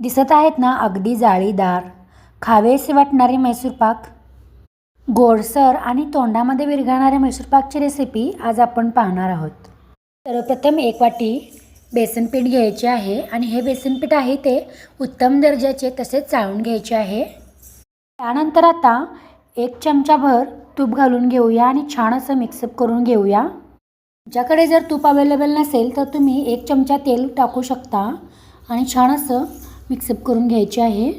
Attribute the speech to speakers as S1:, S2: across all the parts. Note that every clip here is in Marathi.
S1: दिसत आहेत ना अगदी जाळीदार. खावेसे वाटणारे मैसूर पाक? गोडसर आणि तोंडामध्ये विरघळणाऱ्या मैसूर पाकची रेसिपी आज आपण पाहणार आहोत. सर्वप्रथम एक वाटी बेसनपीठ घ्यायचे आहे आणि हे बेसनपीठ आहे ते उत्तम दर्जाचे तसेच चाळून घ्यायचे आहे. त्यानंतर आता एक चमचाभर तूप घालून घेऊया आणि छान असं मिक्सअप करून घेऊया. तुमच्याकडे जर तूप अवेलेबल नसेल तर तुम्ही एक चमचा तेल टाकू शकता आणि छान असं मिक्सअप करून घ्यायची आहे.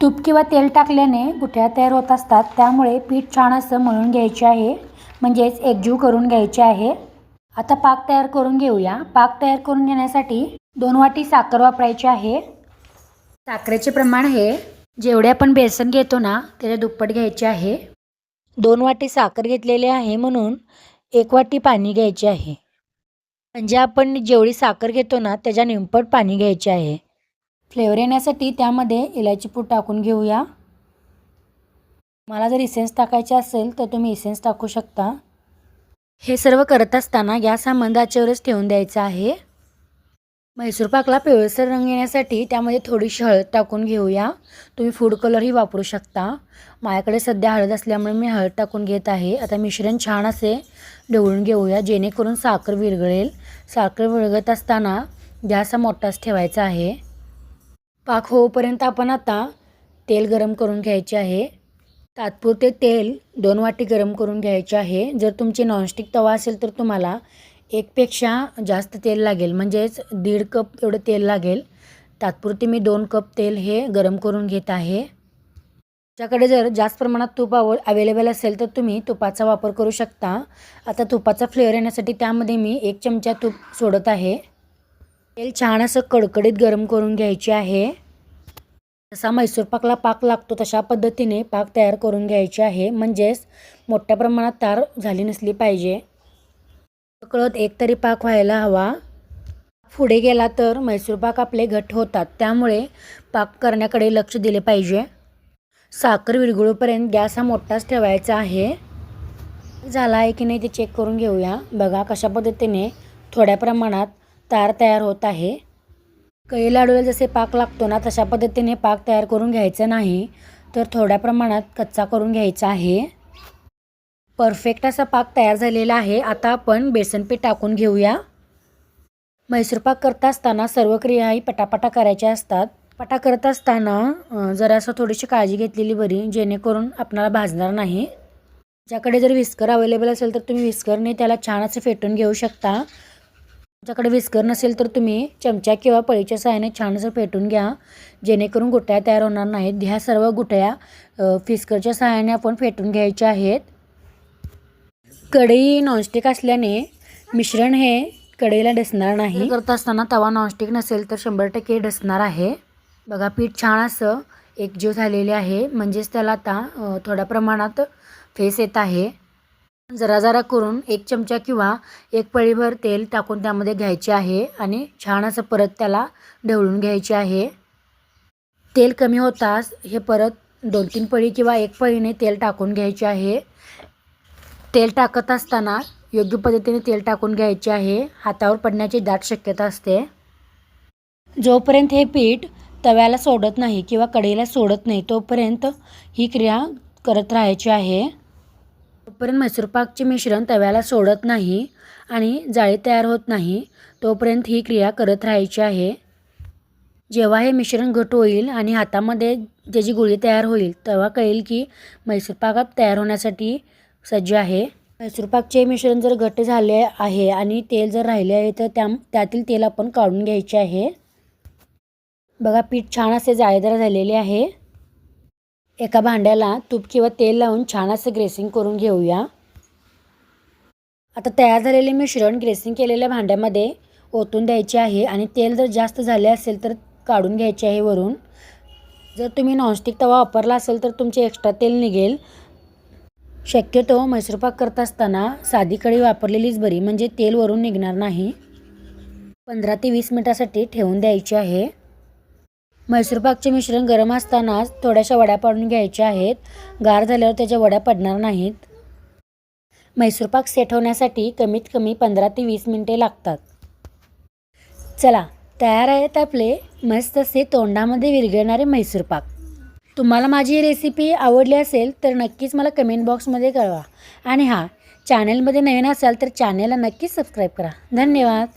S1: तूप किंवा तेल टाकल्याने गुठळ्या तयार होत असतात त्यामुळे पीठ छान असं मळून घ्यायचे आहे. म्हणजेच एकजीव करून घ्यायचे आहे. आता पाक तयार करून घेऊया. पाक तयार करून घेण्यासाठी दोन वाटी साखर वापरायची आहे. साखरेचे प्रमाण हे जेवढे आपण बेसन घेतो ना त्याच्या दुप्पट घ्यायचे आहे. दोन वाटी साखर घेतलेली आहे म्हणून एक वाटी पाणी घ्यायचे आहे. म्हणजे आपण जेवढी साखर घेतो ना त्याच्या निंपट पाणी घ्यायचे आहे. फ्लेवर येण्यासाठी त्यामध्ये इलायची पूड टाकून घेऊया. मला जर इसेन्स टाकायचे असेल तर तुम्ही इसेन्स टाकू शकता. हे सर्व करत असताना गॅस हा मंद आचेवरच ठेवून द्यायचा आहे. म्हैसूर पाकला पिवळसर रंग येण्यासाठी त्यामध्ये थोडीशी हळद टाकून घेऊया. तुम्ही फूड कलरही वापरू शकता. माझ्याकडे सध्या हळद असल्यामुळे मी हळद टाकून घेत आहे. आता मिश्रण छान असे ढवळून घेऊया जेणेकरून साखर विरघळेल. साखर विरघळत असताना गॅस हा मोठाच ठेवायचा आहे. पाक होऊपर्यंत आपण आता तेल गरम करून घ्यायचे आहे. तात्पुरते तेल दोन वाटी गरम करून घ्यायचे आहे. जर तुमची नॉनस्टिक तवा असेल तर तुम्हाला एकपेक्षा जास्त तेल लागेल म्हणजेच दीड कप एवढं तेल लागेल. तात्पुरते मी दोन कप तेल हे गरम करून घेत आहे. तुमच्याकडे जर जास्त प्रमाणात तूप आव अवेलेबल असेल तर तुम्ही तुपाचा वापर करू शकता. आता तुपाचा फ्लेवर येण्यासाठी त्यामध्ये मी एक चमचा तूप सोडत आहे. तेल छान असं कडकडीत गरम करून घ्यायचे आहे. जसा मैसूर पाकला पाक लागतो तशा पद्धतीने पाक तयार करून घ्यायचे आहे. म्हणजेच मोठ्या प्रमाणात तार झाली नसली पाहिजे. कळत एकतरी पाक व्हायला हवा. पुढे गेला तर मैसूर पाक आपले घट्ट होतात. त्यामुळे पाक करण्याकडे लक्ष दिले पाहिजे. साखर विरघळूपर्यंत गॅस हा मोठाच ठेवायचा आहे. झाला आहे की नाही ते चेक करून घेऊया. बघा कशा पद्धतीने थोड्या प्रमाणात तार तयार होत आहे. कै लाडूला जसे पाक लागतो ना तशा पद्धतीने पाक तयार करून घ्यायचं नाही तर थोड्या प्रमाणात कच्चा करून घ्यायचा आहे. परफेक्ट असा पाक तयार झालेला आहे. आता आपण बेसनपीठ टाकून घेऊया. मैसूरपाक करता असताना सर्व क्रियाही पटापटा करायच्या असतात. पटा करत असताना जरासं थोडीशी काळजी घेतलेली बरी जेणेकरून आपणाला भाजणार नाही. ज्याकडे जर विस्कर अवेलेबल असेल तर तुम्ही विस्करने त्याला छान असं फेटून घेऊ शकता. ज्याकडे विस्कर नसेल तर तुम्ही चमचा किंवा पळीच्या सहाय्याने छान असं फेटून घ्या. जेणेकरून गुटळ्या तयार होणार नाहीत. ह्या सर्व गुटळ्या फिस्करच्या सहाय्याने आपण फेटून घ्यायच्या आहेत. कढई नॉनस्टिक असल्याने मिश्रण हे कढईला डसणार नाही. करत असताना तवा नॉनस्टिक नसेल तर शंभर टक्के डसणार आहे. बघा पीठ छान असं एकजीव झालेले आहे. म्हणजेच त्याला आता थोड्या प्रमाणात फेस येत आहे. जरा जरा करून एक चमचा किंवा एक पळीभर तेल टाकून त्यामध्ये घ्यायचे आहे आणि छान असं परत त्याला ढवळून घ्यायचे आहे. तेल कमी होताच हे परत दोन तीन पळी किंवा एक पळीने तेल टाकून घ्यायचे आहे. तेल टाकत असताना योग्य पद्धतीने तेल टाकून घ्यायचे आहे. हातावर पडण्याची दाट शक्यता असते. जोपर्यंत हे पीठ तव्याला सोडत नाही किंवा कढईला सोडत नाही तोपर्यंत ही क्रिया करत राहायची आहे. तोपर्यंत मैसूरपाकचे मिश्रण तव्याला सोडत नाही आणि जाळी तयार होत नाही तोपर्यंत ही क्रिया करत राहायची आहे. जेव्हा हे मिश्रण घट होईल आणि हातामध्ये त्याची गोळी तयार होईल तेव्हा कळेल की मैसूर तयार होण्यासाठी सज्ज आहे. मैसूरपाकचे मिश्रण जर घट्ट झाले आहे आणि तेल जर राहिले आहे तर त्या त्यातील तेल आपण काढून घ्यायचे आहे. बघा पीठ छान असे जाळीदार झालेले आहे. एका भांड्याला तूप किंवा तेल लावून छान असं ग्रेसिंग करून घेऊया. आता तयार झालेले मिश्रण ग्रेसिंग केलेल्या भांड्यामध्ये ओतून द्यायचे आहे आणि तेल जर जास्त झाले असेल तर काढून घ्यायचे आहे वरून. जर तुम्ही नॉनस्टिक तवा वापरला असेल तर तुमचे एक्स्ट्रा तेल निघेल. शक्यतो मैसूरपाक करत असताना साधी कढई वापरलेलीच बरी म्हणजे तेल वरून निघणार नाही. पंधरा ते वीस मिनटासाठी ठेवून द्यायची आहे. मैसूरपाकचे मिश्रण गरम असतानाच थोड्याशा वड्या पाडून घ्यायच्या आहेत. गार झाल्यावर त्याच्या वड्या पडणार नाहीत. मैसूरपाक सेट होण्यासाठी कमीत कमी पंधरा ते वीस मिनटे लागतात. चला तयार आहेत आपले मस्त असे तोंडामध्ये विरघळणारे मैसूरपाक तुम्हाला माझी रेसिपी आवडली असेल तर नक्कीच मला कमेंट बॉक्समध्ये कळवा. आणि हां चॅनलमध्ये नवीन असाल तर चॅनलला नक्कीच सबस्क्राईब करा. धन्यवाद.